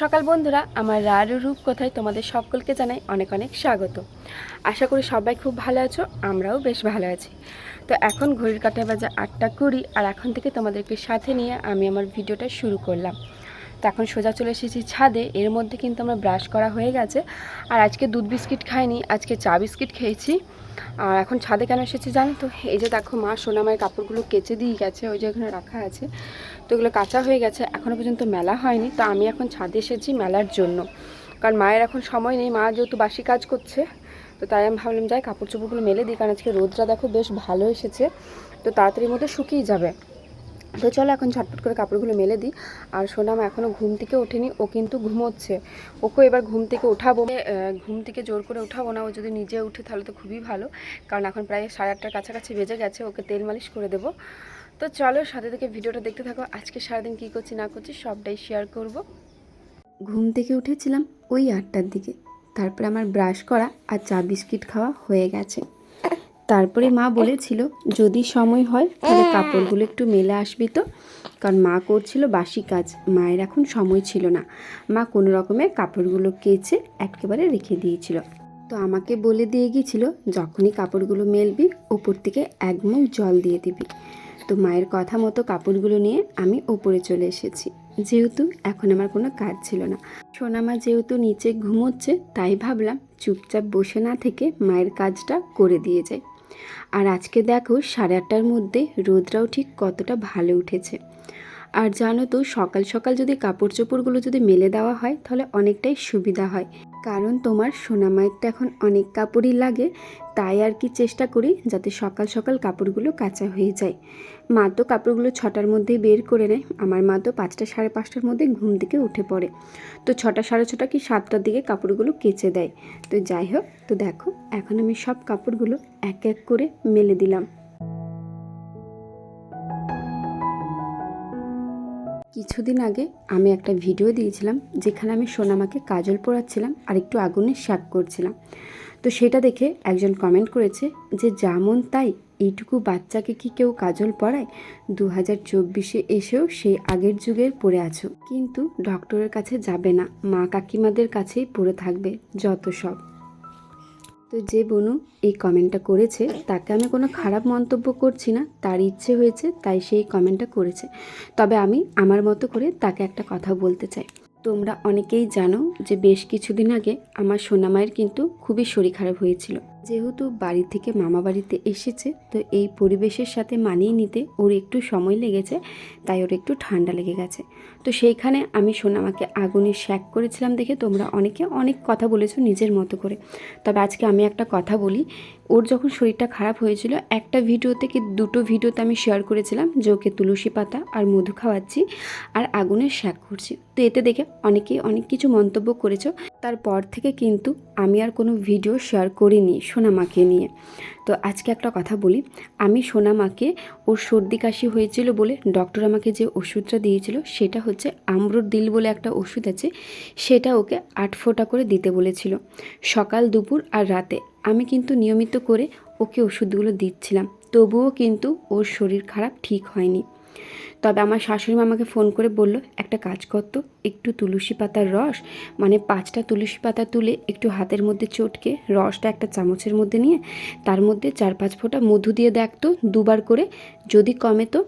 সকাল বন্ধুরা, আমার রার রূপ কথায় তোমাদের সকলকে জানাই অনেক অনেক স্বাগত। আশা করি সবাই খুব ভালো আছো, আমরাও বেশ ভালো আছি। তো এখন ঘড়ির কাঁটায় বাজে আটটা কুড়ি, আর এখন থেকে তোমাদেরকে সাথে নিয়ে আমি আমার ভিডিওটা শুরু করলাম। তো এখন সোজা চলে এসেছি ছাদে, এর মধ্যে কিন্তু আমার ব্রাশ করা হয়ে গেছে। আর আজকে দুধ বিস্কিট খাইনি, আজকে চা বিস্কিট খেয়েছি। আর এখন ছাদে কেন এসেছি জানো তো? এই যে দেখো মা সোনামায়ের কাপড়গুলো কেচে দিয়ে গেছে, ওই যে এখানে রাখা আছে। তো এগুলো কাঁচা হয়ে গেছে এখনও পর্যন্ত মেলা হয়নি। তো আমি এখন ছাদে এসেছি মেলার জন্য। কারণ মায়ের এখন সময় নেই, মা যেহেতু বাসি কাজ করছে, তো তাই আমি ভাবলাম যাই কাপড় চোপড়গুলো মেলে দিই, কারণ আজকে রোদটা দেখো বেশ ভালো এসেছে। তো তাড়াতাড়ির মধ্যে শুকিয়ে যাবে। তো চলো এখন ঝটপট করে কাপড়গুলো মেলে দিই। আর সোনাম এখনও ঘুম থেকে ওঠেনি, ও কিন্তু ঘুমোচ্ছে। ওকে এবার ঘুম থেকে উঠাবো। ঘুম থেকে জোর করে উঠাবো না, ও যদি নিজে উঠে তাহলে তো খুবই ভালো। কারণ এখন প্রায় সাড়ে আটটার কাছাকাছি বেজে গেছে, ওকে তেল মালিশ করে দেবো। তো চলো সাথে থেকে ভিডিওটা দেখতে থাকো, আজকে সারাদিন কী করছি না করছি সবটাই শেয়ার করব। ঘুম থেকে উঠেছিলাম ওই আটটার দিকে। তারপরে আমার ব্রাশ করা আর চা বিস্কিট খাওয়া হয়ে গেছে। তারপরে মা বলেছিল যদি সময় হয় তাহলে কাপড়গুলো একটু মেলে আসবি তো। কারণ মা করছিল বাসি কাজ মায়ের এখন সময় ছিল না। মা কোনো রকমে কাপড়গুলো কেচে একেবারে রেখে দিয়েছিল। তো আমাকে বলে দিয়ে গিয়েছিল যখনই কাপড়গুলো মেলবি ওপর থেকে এক মুখ জল দিয়ে দিবি। তো মায়ের কথা মতো কাপড়গুলো নিয়ে আমি ওপরে চলে এসেছি। যেহেতু এখন আমার কোনো কাজ ছিল না। সোনামা যেহেতু নিচে ঘুমোচ্ছে তাই ভাবলাম চুপচাপ বসে না থেকে মায়ের কাজটা করে দিয়ে যায় আর আজকে দেখো সাড়ে আটটার মধ্যে রোদটাও ঠিক কতটা ভালো উঠেছে। আর জানো তো, সকাল সকাল যদি কাপড় চোপড়গুলো যদি মেলে দেওয়া হয়, তাহলে অনেকটাই সুবিধা হয়। কারণ তোমার সোনামায়েরটা এখন অনেক কাপড়ই লাগে, তাই আর কি চেষ্টা করি যাতে সকাল সকাল কাপড়গুলো কাঁচা হয়ে যায়। মা তো কাপড়গুলো ছটার মধ্যেই বের করে নেয়। আমার মা তো পাঁচটা সাড়ে পাঁচটার মধ্যে ঘুম থেকে উঠে পড়ে। তো ছটা সাড়ে ছটা কি সাতটার দিকে কাপড়গুলো কেচে দেয়। তো যাই হোক, তো দেখো, এখন আমি সব কাপড়গুলো এক এক করে মেলে দিলাম। কিছুদিন আগে আমি একটা ভিডিও দিয়েছিলাম, যেখানে আমি সোনামাকে কাজল পরাচ্ছিলাম আর একটু আগুনে শাক করছিলাম। তো সেটা দেখে একজন কমেন্ট করেছে যে যেমন তাই এইটুকু বাচ্চাকে কি কেউ কাজল পরায় দু হাজার চব্বিশে এসেও সেই আগের যুগের পড়ে আছো। কিন্তু ডক্টরের কাছে যাবে না, মা কাকিমাদের কাছেই পড়ে থাকবে যত সব। তো যে বনু এই কমেন্টটা করেছে, তাকে আমি কোনো খারাপ মন্তব্য করছি না, তার ইচ্ছে হয়েছে, তাই সেই কমেন্টটা করেছে। তবে আমি আমার মতো করে তাকে একটা কথা বলতে চাই। তোমরা অনেকেই জানো যে বেশ কিছুদিন আগে আমার সোনামায়ের কিন্তু খুবই শরীর খারাপ হয়েছিল। যেহেতু বাড়ি থেকে মামা বাড়িতে এসেছে, তো এই পরিবেশের সাথে মানিয়ে নিতে ওর একটু সময় লেগেছে, তাই ওর একটু ঠান্ডা লেগে গেছে। তো সেইখানে আমি সোনামাকে আগুনে শ্যাক করেছিলাম দেখে তোমরা অনেকে অনেক কথা বলেছ নিজের মতো করে। তবে আজকে আমি একটা কথা বলি, ওর যখন শরীরটা খারাপ হয়েছিল, একটা ভিডিওতে কি দুটো ভিডিওতে আমি শেয়ার করেছিলাম যে ওকে তুলসী পাতা আর মধু খাওয়াচ্ছি আর আগুনের শ্যাক করছি। তো এতে দেখে অনেকেই অনেক কিছু মন্তব্য করেছ তারপর থেকে কিন্তু আমি আর কোনো ভিডিও শেয়ার করিনি সোনামাকে নিয়ে। তো আজকে একটা কথা বলি, আমি সোনামাকে ওর সর্দি কাশি হয়েছিল বলে ডক্টর আমাকে যে ওষুধটা দিয়েছিল সেটা হচ্ছে আমরুর দিল বলে একটা ওষুধ আছে, সেটা ওকে আট ফোঁটা করে দিতে বলেছিল। সকাল, দুপুর আর রাতে আমি কিন্তু নিয়মিত করে ওকে ওষুধগুলো দিচ্ছিলাম, তবুও কিন্তু ওর শরীর খারাপ ঠিক হয়নি। তবে আমার শাশুড়ি আমাকে ফোন করে বলল, একটা কাজ করতো একটু তুলসী পাতার রস মানে পাঁচটা তুলসী পাতা তুলে একটু হাতের মধ্যে চটকে রসটা একটা চামচের মধ্যে নিয়ে, তার মধ্যে চার পাঁচ ফোঁটা মধু দিয়ে দেখতো দুবার করে, যদি কমে তো।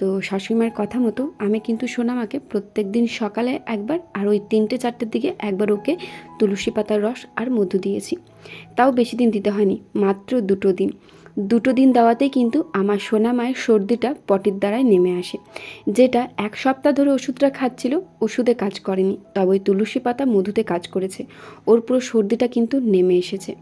তো শাশুড়িমার কথা মতো আমি কিন্তু সোনামাকে প্রত্যেক দিন সকালে একবার আর ওই তিনটে চারটের দিকে একবার ওকে তুলসী পাতার রস আর মধু দিয়েছি। তাও বেশি দিন দিতে হয়নি, মাত্র দুটো দিন। দুটো দিন দেওয়াতেই কিন্তু আমার সোনা মায়ের সর্দিটা পটির দ্বারায় নেমে আসে, যেটা এক সপ্তাহ ধরে ওষুধটা খাচ্ছিল, ওষুধে কাজ করেনি, তবে ওই তুলসী পাতা মধুতে কাজ করেছে, ওর পুরো সর্দিটা কিন্তু নেমে এসেছে।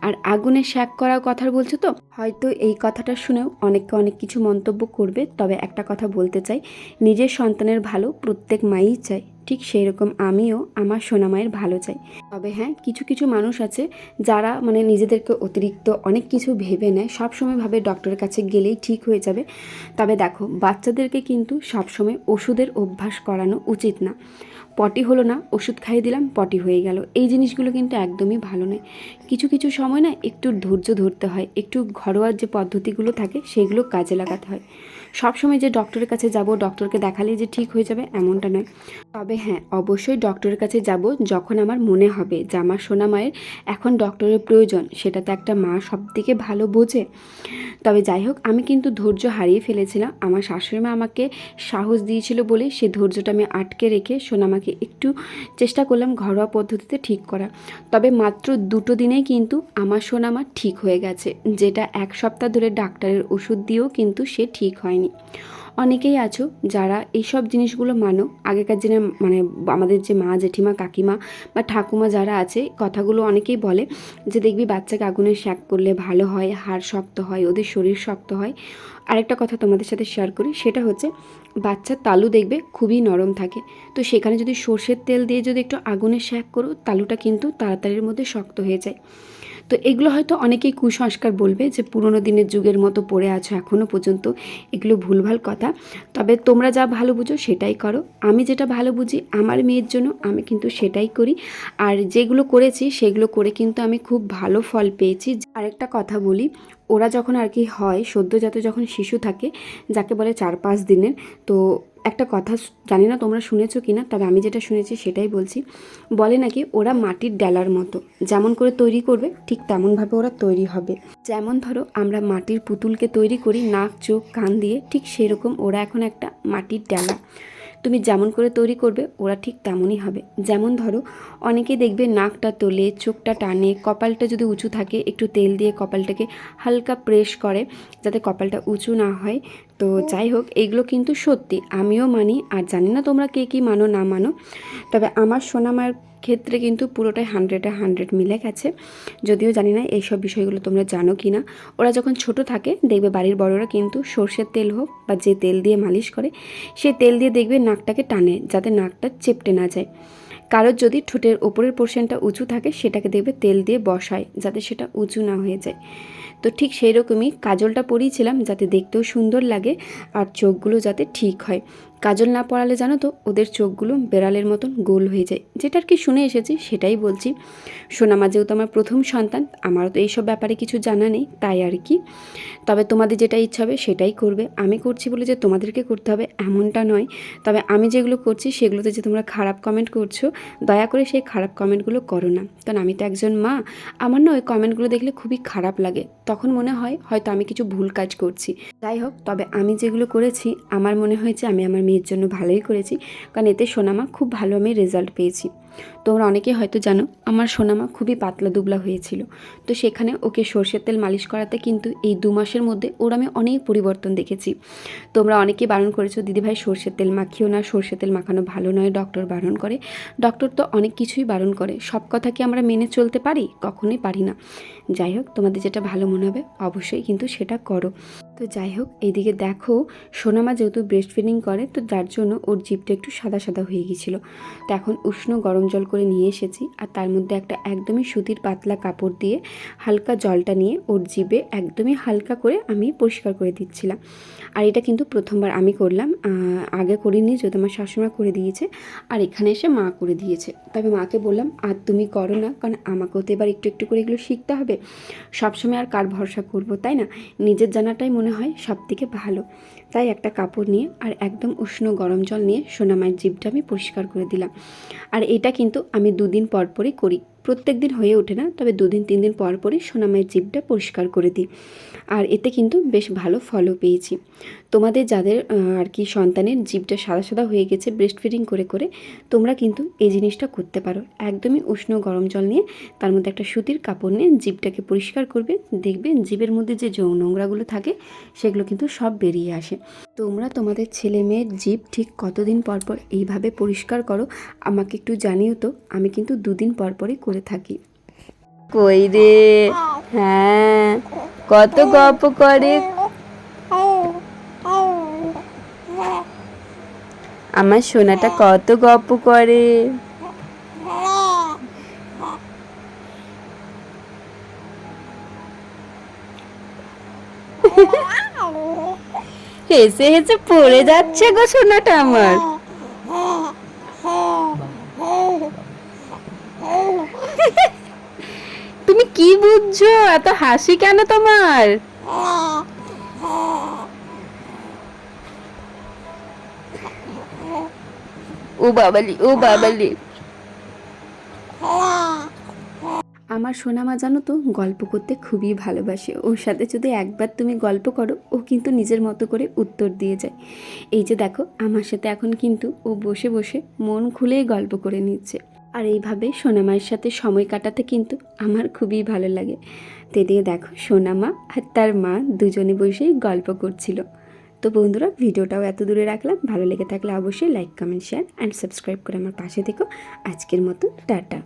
আর আগুনে শ্যাক করার কথা বলছো তো? হয়তো এই কথাটা শুনেও অনেকে অনেক কিছু মন্তব্য করবে, তবে একটা কথা বলতে চাই, নিজের সন্তানের ভালো প্রত্যেক মাই চায় ঠিক সেই রকম আমিও আমার সোনামায়ের ভালো চাই। তবে হ্যাঁ কিছু কিছু মানুষ আছে যারা মানে নিজেদেরকে অতিরিক্ত অনেক কিছু ভেবে নেয়। সবসময় ভাবে ডক্টরের কাছে গেলেই ঠিক হয়ে যাবে। তবে দেখো, বাচ্চাদেরকে কিন্তু সবসময় ওষুধের অভ্যাস করানো উচিত না। পটি হলো না, ওষুধ খাইয়ে দিলাম, পটি হয়ে গেল। এই জিনিসগুলো কিন্তু একদমই ভালো নয়। কিছু কিছু সময় না একটু ধৈর্য ধরতে হয়। একটু ঘরোয়া যে পদ্ধতিগুলো থাকে, সেগুলো কাজে লাগাতে হয়। সবসময় যে ডক্টরের কাছে যাব ডক্টরকে দেখালেই যে ঠিক হয়ে যাবে, এমনটা নয়। তবে হ্যাঁ অবশ্যই ডক্টরের কাছে যাব যখন আমার মনে হবে যে আমার সোনা মায়ের এখন ডক্টরের প্রয়োজন সেটা তো একটা মা সব থেকে ভালো বোঝে। তবে যাই হোক, আমি কিন্তু ধৈর্য হারিয়ে ফেলেছিলাম। আমার শাশুড়ি মা আমাকে সাহস দিয়েছিল বলে সে ধৈর্যটা আমি আটকে রেখে সোনামাকে একটু চেষ্টা করলাম ঘরোয়া পদ্ধতিতে ঠিক করা। তবে মাত্র দুটো দিনেই কিন্তু আমার সোনামা ঠিক হয়ে গেছে, যেটা এক সপ্তাহ ধরে ডাক্তারের ওষুধ দিয়েও কিন্তু সে ঠিক হয়নি। অনেকেই আছো যারা এইসব জিনিসগুলো মানো। আগেকার দিনে মানে আমাদের যে মা, জেঠিমা, কাকিমা বা ঠাকুমা যারা আছে, কথাগুলো অনেকেই বলে যে দেখবি বাচ্চাকে আগুনে শ্যাক করলে ভালো হয়, হাড় শক্ত হয়, ওদের শরীর শক্ত হয়। আরেকটা কথা তোমাদের সাথে শেয়ার করি, সেটা হচ্ছে বাচ্চার তালু দেখবে খুবই নরম থাকে। তো সেখানে যদি সর্ষের তেল দিয়ে যদি একটু আগুনে শ্যাক করো, তালুটা কিন্তু তাড়াতাড়ির মধ্যে শক্ত হয়ে যায়। তো এগুলো হয়তো অনেকেই কুসংস্কার বলবে যে পুরোনো দিনের যুগের মতো পড়ে আছো এখনও পর্যন্ত। এগুলো ভুলভাল কথা। তবে তোমরা যা ভালো বুঝো সেটাই করো। আমি যেটা ভালো বুঝি আমার মেয়ের জন্য আমি কিন্তু সেটাই করি। আর যেগুলো করেছি সেগুলো করে কিন্তু আমি খুব ভালো ফল পেয়েছি। আরেকটা কথা বলি, ওরা যখন আর কি হয়, সদ্যজাত যখন শিশু থাকে, যাকে বলে চার পাঁচ দিনের, তো একটা কথা জানি না তোমরা শুনেছো কি না তবে আমি যেটা শুনেছি সেটাই বলছি। বলে নাকি ওরা মাটির ডালার মতো, যেমন করে তৈরি করবে, ঠিক তেমনভাবে ওরা তৈরি হবে। যেমন ধরো আমরা মাটির পুতুলকে তৈরি করি, নাক, চোখ, কান দিয়ে, ঠিক সেরকম ওরা এখন একটা মাটির ডালা। তুমি যেমন করে তৈরি করবে, ওরা ঠিক তেমনই হবে। যেমন ধরো অনেকে দেখবে নাকটা তোলে, চোখটা টানে, কপালটা যদি উঁচু থাকে, একটু তেল দিয়ে কপালটাকে হালকা প্রেস করে, যাতে কপালটা উঁচু না হয় তো যাই হোক এইগুলো কিন্তু সত্যি। আমিও মানি, আর জানি না তোমরা কে কী মানো, না মানো। তবে আমার সোনামার ক্ষেত্রে কিন্তু পুরোটাই হান্ড্রেডে হান্ড্রেড মিলে গেছে। যদিও জানি না এইসব বিষয়গুলো তোমরা জানো কি না ওরা যখন ছোট থাকে, দেখবে বাড়ির বড়রা কিন্তু সর্ষের তেল হোক বা যে তেল দিয়ে মালিশ করে সে তেল দিয়ে দেখবে নাকটাকে টানে, যাতে নাকটা চেপটে না যায়। কারোর যদি ঠোঁটের ওপরের পোর্শনটা উঁচু থাকে, সেটাকে দেখবে তেল দিয়ে বসায়, যাতে সেটা উঁচু না হয়ে যায়। তো ঠিক সেই রকমই কাজলটা পরিয়েছিলাম যাতে দেখতেও সুন্দর লাগে আর চোখগুলো যাতে ঠিক হয়। কাজল না পড়ালে জানো তো ওদের চোখগুলো বেড়ালের মতন গোল হয়ে যায়। যেটা আর কি শুনে এসেছি সেটাই বলছি। সোনামা যেহেতু আমার প্রথম সন্তান, আমারও তো এইসব ব্যাপারে কিছু জানা নেই, তাই আর কি। তবে তোমাদের যেটা ইচ্ছা হবে সেটাই করবে। আমি করছি বলে যে তোমাদেরকে করতে হবে এমনটা নয়। তবে আমি যেগুলো করছি সেগুলোতে যে তোমরা খারাপ কমেন্ট করছ, দয়া করে সেই খারাপ কমেন্টগুলো করো না। কারণ আমি তো একজন মা, আমার না ওই কমেন্টগুলো দেখলে খুবই খারাপ লাগে। তখন মনে হয় হয়তো আমি কিছু ভুল কাজ করছি। যাই হোক, তবে আমি যেগুলো করেছি, আমার মনে হয়েছে আমি আমার মেয়ের জন্য ভালোই করেছি। কারণ এতে সোনামা খুব ভালো আমি রেজাল্ট পেয়েছি। তোমরা অনেকে হয়তো জানো, আমার সোনামা খুবই পাতলা দুবলা হয়েছিল। তো সেখানে ওকে সর্ষের তেল মালিশ করাতে কিন্তু এই দু মাসের মধ্যে ওর আমি অনেক পরিবর্তন দেখেছি। তোমরা অনেকেই বারণ করেছ, দিদিভাই, সর্ষের তেল মাখিও না, সর্ষের তেল মাখানো ভালো নয় ডক্টর বারণ করে। ডক্টর তো অনেক কিছুই বারণ করে, সব কথা কি আমরা মেনে চলতে পারি? কখনোই পারি না। যাই হোক, তোমাদের যেটা ভালো মনে হবে, অবশ্যই কিন্তু সেটা করো। তো যাই হোক, এইদিকে দেখো, সোনামা যেহেতু ব্রেস্ট ফিডিং করে, তো যার জন্য ওর জিভটা একটু সাদা সাদা হয়ে গিয়েছিল। তো এখন উষ্ণ গরম জল করে নিয়ে এসেছি আর তার মধ্যে একটা একদমই সুতির পাতলা কাপড় দিয়ে হালকা জলটা নিয়ে ওর জিভে একদমই হালকা করে আমি পরিষ্কার করে দিচ্ছিলাম। আর এটা কিন্তু প্রথমবার আমি করলাম আগে করিনি যদি আমার শাশুড়া করে দিয়েছে আর এখানে এসে মা করে দিয়েছে। তবে মাকে বললাম, আর তুমি করো না, কারণ আমাকেও তো এবার একটু একটু করে এগুলো শিখতে হবে। সবসময় আর কার ভরসা করব, তাই না? নিজের জানাটাই মনে হয় সব থেকে ভালো। তাই একটা কাপড় নিয়ে আর একদম উষ্ণ গরম জল নিয়ে সোনামায়ের জিভটা আমি পরিষ্কার করে দিলাম। আর এটা কিন্তু আমি দুদিন পর পরই করি। প্রত্যেক দিন হয়ে ওঠে না, তবে দুদিন তিন দিন পর পরই সোনামায়ের জিভটা পরিষ্কার করে দিই। আর এতে কিন্তু বেশ ভালো ফলও পেয়েছি। তোমাদের যাদের আর কি সন্তানের জিভটা সাদা সাদা হয়ে গেছে ব্রেস্ট ফিডিং করে করে, তোমরা কিন্তু এই জিনিসটা করতে পারো। একদমই উষ্ণ গরম জল নিয়ে তার মধ্যে একটা সুতির কাপড় নিয়ে জিভটাকে পরিষ্কার করবে, দেখবে জিভের মধ্যে যে নোংরাগুলো থাকে, সেগুলো কিন্তু সব বেরিয়ে আসে। তোমরা তোমাদের ছেলে মেয়ের জিভ ঠিক কতদিন পর পর এইভাবে পরিষ্কার করো, আমাকে একটু জানিও তো, আমি কিন্তু দুদিন পরপরই করে থাকি। কই রে? হ্যাঁ কত গল্প করে। আমার সোনাটা কত গল্প করে। হেসে হেসে পড়ে যাচ্ছে গো সোনাটা আমার। তুমি কি বুঝছ? এত হাসি কেন তোমার? ও বাবালি ও বাবালি। আমার সোনামা জানো তো, গল্প করতে খুবই ভালোবাসে। ওর সাথে যদি একবার তুমি গল্প করো, ও কিন্তু নিজের মতো করে উত্তর দিয়ে যায়। এই যে দেখো, আমার সাথে এখন কিন্তু ও বসে বসে মন খুলেই গল্প করে নিচ্ছে। আর এইভাবে সোনামায়ের সাথে সময় কাটাতে কিন্তু আমার খুবই ভালো লাগে। তে দিয়ে দেখো, সোনামা আর তার মা দুজনে বসেই গল্প করছিল। তো বন্ধুরা, ভিডিওটাও এত দূরে রাখলাম। ভালো লেগে থাকলে অবশ্যই like comment share and subscribe করে আমার পাশে থেকো। আজকের মতো, টাটা।